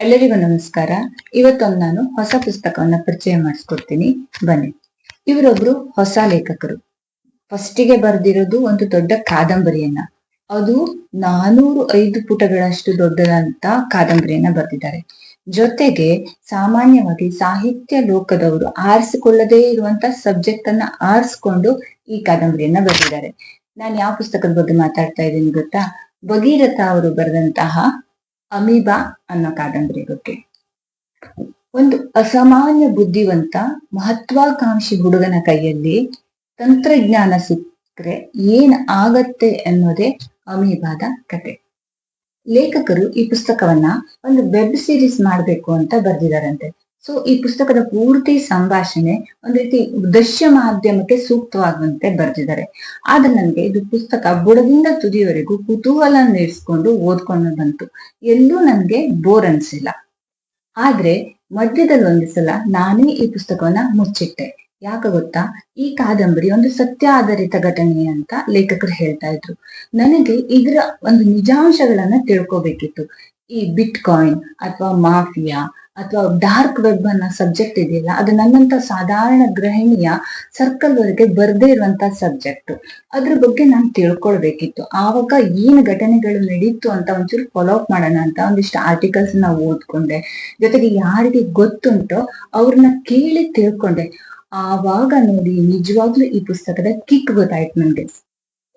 ಎಲ್ಲರಿಗೂ ನಮಸ್ಕಾರ. ಇವತ್ತೊಂದು ನಾನು ಹೊಸ ಪುಸ್ತಕವನ್ನ ಪರಿಚಯ ಮಾಡಿಸ್ಕೊಡ್ತೀನಿ. ಬನ್ನಿ. ಇವರೊಬ್ರು ಹೊಸ ಲೇಖಕರು. ಫಸ್ಟಿಗೆ ಬರೆದಿರೋದು ಒಂದು ದೊಡ್ಡ ಕಾದಂಬರಿಯನ್ನ. ಅದು ನಾನೂರು ಐದು ಪುಟಗಳಷ್ಟು ದೊಡ್ಡದಂತ ಕಾದಂಬರಿಯನ್ನ ಬರೆದಿದ್ದಾರೆ. ಜೊತೆಗೆ ಸಾಮಾನ್ಯವಾಗಿ ಸಾಹಿತ್ಯ ಲೋಕದವರು ಆರಿಸಿಕೊಳ್ಳದೇ ಇರುವಂತ ಸಬ್ಜೆಕ್ಟ್ ಅನ್ನ ಆರಿಸ್ಕೊಂಡು ಈ ಕಾದಂಬರಿಯನ್ನ ಬರೆದಿದ್ದಾರೆ. ನಾನು ಯಾವ ಪುಸ್ತಕದ ಬಗ್ಗೆ ಮಾತಾಡ್ತಾ ಇದ್ದೀನಿ ಗೊತ್ತಾ? ಭಗೀರಥ ಅವರು ಬರೆದಂತಹ ಅಮೀಬಾ ಅನ್ನೋ ಕಾದಂಬರಿ ಬಗ್ಗೆ. ಒಂದು ಅಸಾಮಾನ್ಯ ಬುದ್ಧಿವಂತ, ಮಹತ್ವಾಕಾಂಕ್ಷಿ ಹುಡುಗನ ಕೈಯಲ್ಲಿ ತಂತ್ರಜ್ಞಾನ ಸಿಕ್ಕರೆ ಏನ್ ಆಗತ್ತೆ ಅನ್ನೋದೇ ಅಮೀಬಾದ ಕತೆ. ಲೇಖಕರು ಈ ಪುಸ್ತಕವನ್ನ ಒಂದು ವೆಬ್ ಸೀರೀಸ್ ಮಾಡ್ಬೇಕು ಅಂತ ಬರ್ದಿದಾರಂತೆ. ಸೊ ಈ ಪುಸ್ತಕದ ಪೂರ್ತಿ ಸಂಭಾಷಣೆ ಒಂದ್ ರೀತಿ ದೃಶ್ಯ ಮಾಧ್ಯಮಕ್ಕೆ ಸೂಕ್ತವಾಗುವಂತೆ ಬರೆದಿದ್ದಾರೆ. ಆದ್ರೆ ನನ್ಗೆ ಇದು ಪುಸ್ತಕ ಬುಡದಿಂದ ತುದಿಯವರೆಗೂ ಕುತೂಹಲ ನೀಡಿಸ್ಕೊಂಡು ಓದ್ಕೊಂಡು ಬಂತು ಎಲ್ಲೂ ನನ್ಗೆ ಬೋರ್ ಅನ್ಸಿಲ್ಲ. ಆದ್ರೆ ಮಧ್ಯದಲ್ಲಿ ಒಂದು ಸಲ ನಾನೇ ಈ ಪುಸ್ತಕವನ್ನ ಮುಚ್ಚಿಟ್ಟೆ. ಯಾಕ ಗೊತ್ತಾ? ಈ ಕಾದಂಬರಿ ಒಂದು ಸತ್ಯ ಆಧಾರಿತ ಘಟನೆ ಅಂತ ಲೇಖಕರು ಹೇಳ್ತಾ ಇದ್ರು. ನನಗೆ ಇದರ ಒಂದು ನಿಜಾಂಶಗಳನ್ನ ತಿಳ್ಕೊಬೇಕಿತ್ತು. ಈ ಬಿಟ್ ಕಾಯಿನ್ ಅಥವಾ ಮಾಫಿಯಾ ಅಥವಾ ಡಾರ್ಕ್ ವೆಬ್ ಅನ್ನೋ ಸಬ್ಜೆಕ್ಟ್ ಇದೆಯಲ್ಲ, ಅದು ನನ್ನಂತ ಸಾಧಾರಣ ಗೃಹಿಣಿಯ ಸರ್ಕಲ್ ವರೆಗೆ ಬರ್ದೇ ಇರುವಂತ ಸಬ್ಜೆಕ್ಟ್ ಅದ್ರ ಬಗ್ಗೆ ನಾನು ತಿಳ್ಕೊಳ್ಬೇಕಿತ್ತು. ಆವಾಗ ಏನ್ ಘಟನೆಗಳು ನಡೀತು ಅಂತ ಒಂಚೂರು ಫಾಲೋ ಅಪ್ ಮಾಡೋಣ ಅಂತ ಒಂದಿಷ್ಟು ಆರ್ಟಿಕಲ್ಸ್ನ ಓದ್ಕೊಂಡೆ. ಜೊತೆಗೆ ಯಾರಿಗೆ ಗೊತ್ತುಂಟೋ ಅವ್ರನ್ನ ಕೇಳಿ ತಿಳ್ಕೊಂಡೆ. ಆವಾಗ ನೋಡಿ ನಿಜವಾಗ್ಲೂ ಈ ಪುಸ್ತಕದ ಕಿಕ್ ಗೊತ್ತಾಯ್ತು ನನ್ಗೆ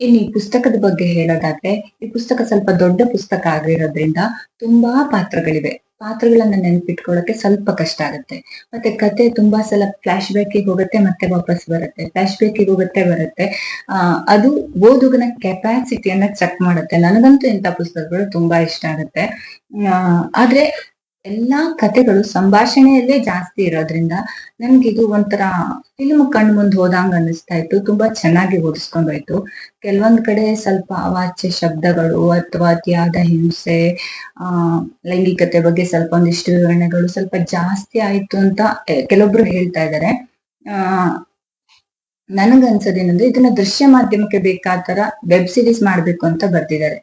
ಇನ್ನು ಈ ಪುಸ್ತಕದ ಬಗ್ಗೆ ಹೇಳೋದಾದ್ರೆ, ಈ ಪುಸ್ತಕ ಸ್ವಲ್ಪ ದೊಡ್ಡ ಪುಸ್ತಕ ಆಗಿರೋದ್ರಿಂದ ತುಂಬಾ ಪಾತ್ರಗಳಿವೆ. ಪಾತ್ರಗಳನ್ನ ನೆನಪಿಟ್ಕೊಳ್ಳೋಕೆ ಸ್ವಲ್ಪ ಕಷ್ಟ ಆಗುತ್ತೆ. ಮತ್ತೆ ಕತೆ ತುಂಬಾ ಸಲ ಫ್ಲಾಶ್ ಬ್ಯಾಕಿಗೆ ಹೋಗುತ್ತೆ ಮತ್ತೆ ವಾಪಸ್ ಬರುತ್ತೆ. ಫ್ಲಾಶ್ ಬ್ಯಾಕಿಗೆ ಹೋಗುತ್ತೆ, ಬರುತ್ತೆ. ಅದು ಓದುಗನ ಕೆಪಾಸಿಟಿಯನ್ನ ಚೆಕ್ ಮಾಡುತ್ತೆ. ನನಗಂತೂ ಇಂಥ ಪುಸ್ತಕಗಳು ತುಂಬಾ ಇಷ್ಟ ಆಗುತ್ತೆ. ಆದ್ರೆ ಎಲ್ಲಾ ಕತೆಗಳು ಸಂಭಾಷಣೆಯಲ್ಲೇ ಜಾಸ್ತಿ ಇರೋದ್ರಿಂದ ನಮ್ಗೆ ಇದು ಒಂಥರ ಫಿಲ್ಮ್ ಕಣ್ ಮುಂದ್ ಹೋದಂಗ ಅನಿಸ್ತಾ ಇತ್ತು, ತುಂಬಾ ಚೆನ್ನಾಗಿ ಓದಿಸ್ಕೊಂಡೋಯ್ತು ಕೆಲವೊಂದ್ ಕಡೆ ಸ್ವಲ್ಪ ಅವಾಚ್ಯ ಶಬ್ದಗಳು ಅಥವಾ ಅತಿಯಾದ ಹಿಂಸೆ, ಆ, ಲೈಂಗಿಕತೆ ಬಗ್ಗೆ ಸ್ವಲ್ಪ ಒಂದಿಷ್ಟು ವಿವರಣೆಗಳು ಸ್ವಲ್ಪ ಜಾಸ್ತಿ ಆಯ್ತು ಅಂತ ಕೆಲವೊಬ್ರು ಹೇಳ್ತಾ ಇದ್ದಾರೆ ಆ ನನಗನ್ಸೋದೇನಂದ್ರೆ ಇದನ್ನ ದೃಶ್ಯ ಮಾಧ್ಯಮಕ್ಕೆ ಬೇಕಾದ ತರ ವೆಬ್ ಸೀರೀಸ್ ಮಾಡ್ಬೇಕು ಅಂತ ಬರ್ತಿದ್ದಾರೆ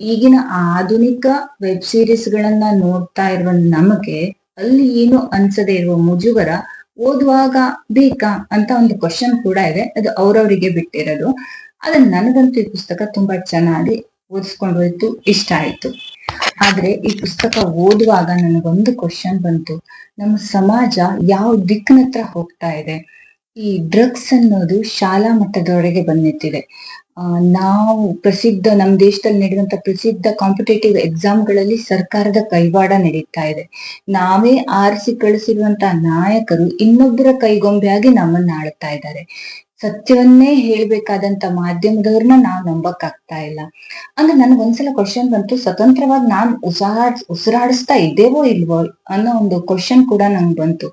ಈಗಿನ ಆಧುನಿಕ ವೆಬ್ ಸೀರೀಸ್ ಗಳನ್ನ ನೋಡ್ತಾ ಇರುವ ನಮಗೆ ಅಲ್ಲಿ ಏನು ಅನ್ಸದೇ ಇರುವ ಮುಜುಗರ ಓದುವಾಗ ಬೇಕಾ ಅಂತ ಒಂದು ಕ್ವಶನ್ ಕೂಡ ಇದೆ. ಅದು ಅವ್ರವರಿಗೆ ಬಿಟ್ಟಿರೋದು. ಆದ್ರೆ ನನಗಂತೂ ಈ ಪುಸ್ತಕ ತುಂಬಾ ಚೆನ್ನಾಗಿ ಓದಿಸ್ಕೊಂಡು ಹೋಯ್ತು ಇಷ್ಟ ಆಯ್ತು. ಆದ್ರೆ ಈ ಪುಸ್ತಕ ಓದುವಾಗ ನನಗೊಂದು ಕ್ವಶನ್ ಬಂತು. ನಮ್ಮ ಸಮಾಜ ಯಾವ ದಿಕ್ಕಿನತ್ರ ಹೋಗ್ತಾ ಇದೆ? ಈ ಡ್ರಗ್ಸ್ ಅನ್ನೋದು ಶಾಲಾ ಮಟ್ಟದವರೆಗೆ ಬಂದಿತ್ತಿದೆ. ನಾವು ಪ್ರಸಿದ್ಧ ನಮ್ಮ ದೇಶದಲ್ಲಿ ನಡೆಯುವಂತ ಪ್ರಸಿದ್ಧ ಕಾಂಪಿಟೇಟಿವ್ ಎಕ್ಸಾಮ್ಗಳಲ್ಲಿ ಸರ್ಕಾರದ ಕೈವಾಡ ನಡೀತಾ ಇದೆ. ನಾವೇ ಆರಿಸಿ ಕಳಿಸಿರುವಂತ ನಾಯಕರು ಇನ್ನೊಬ್ಬರ ಕೈಗೊಂಬೆಯಾಗಿ ನಮ್ಮನ್ನ ಆಳ್ತಾ ಇದ್ದಾರೆ. ಸತ್ಯವನ್ನೇ ಹೇಳ್ಬೇಕಾದಂತ ಮಾಧ್ಯಮದವ್ರನ್ನ ನಾವ್ ನಂಬಕ್ ಆಗ್ತಾ ಇಲ್ಲ. ಅಂದ್ರೆ ನನ್ಗೆ ಒಂದ್ಸಲ ಕ್ವಶನ್ ಬಂತು, ಸ್ವತಂತ್ರವಾಗಿ ನಾನ್ ಉಸಾಡ್ ಉಸಿರಾಡಿಸ್ತಾ ಇದ್ದೇವೋ ಇಲ್ವೋ ಅನ್ನೋ ಒಂದು ಕ್ವಶನ್ ಕೂಡ ನಂಗೆ ಬಂತು.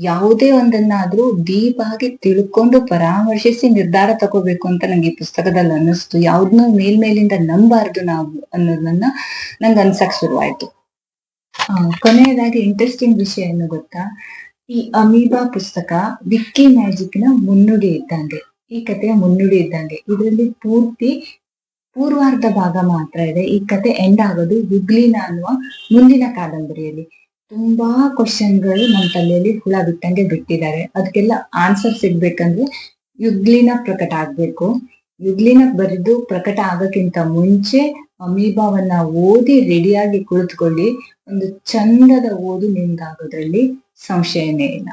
ಯಾವುದೇ ಒಂದನ್ನಾದ್ರೂ ಡೀಪ್ ಆಗಿ ತಿಳ್ಕೊಂಡು ಪರಾಮರ್ಶಿಸಿ ನಿರ್ಧಾರ ತಗೋಬೇಕು ಅಂತ ನಂಗೆ ಈ ಪುಸ್ತಕದಲ್ಲಿ ಅನ್ನಿಸ್ತು. ಯಾವ್ದನ್ನೂ ಮೇಲ್ಮೇಲಿಂದ ನಂಬಾರ್ದು ನಾವು ಅನ್ನೋದನ್ನ ನಂಗೆ ಅನ್ಸಕ್ ಶುರುವಾಯ್ತು. ಕೊನೆಯದಾಗಿ ಇಂಟ್ರೆಸ್ಟಿಂಗ್ ವಿಷಯ ಏನು ಗೊತ್ತಾ? ಈ ಅಮೀಬಾ ಪುಸ್ತಕ ವಿಕ್ಕಿ ಮ್ಯಾಜಿಕ್ನ ಮುನ್ನುಡಿ ಇದ್ದಂಗೆ. ಈ ಕಥೆಯ ಮುನ್ನುಡಿ ಇದ್ದಂಗೆ. ಇದರಲ್ಲಿ ಪೂರ್ತಿ ಪೂರ್ವಾರ್ಧ ಭಾಗ ಮಾತ್ರ ಇದೆ. ಈ ಕತೆ ಎಂಡ್ ಆಗೋದು ಹುಗ್ಲಿನ ಅನ್ನುವ ಮುಂದಿನ ಕಾದಂಬರಿಯಲ್ಲಿ. ತುಂಬಾ ಕ್ವಶನ್ಗಳು ನಮ್ಮ ತಲೆಯಲ್ಲಿ ಹುಳ ಬಿಟ್ಟಂಗೆ ಬಿಟ್ಟಿದ್ದಾರೆ ಅದಕ್ಕೆಲ್ಲ ಆನ್ಸರ್ ಸಿಗ್ಬೇಕಂದ್ರೆ ಯುಗ್ಲಿನ ಪ್ರಕಟ ಆಗ್ಬೇಕು. ಯುಗ್ಲಿನ ಬರೆದು ಪ್ರಕಟ ಆಗಕ್ಕಿಂತ ಮುಂಚೆ ಅಮೀಬಾವನ್ನ ಓದಿ ರೆಡಿಯಾಗಿ ಕುಳಿತುಕೊಳ್ಳಿ. ಒಂದು ಚಂದದ ಓದು ನಿಮ್ದಾಗೋದ್ರಲ್ಲಿ ಸಂಶಯನೇ ಇಲ್ಲ.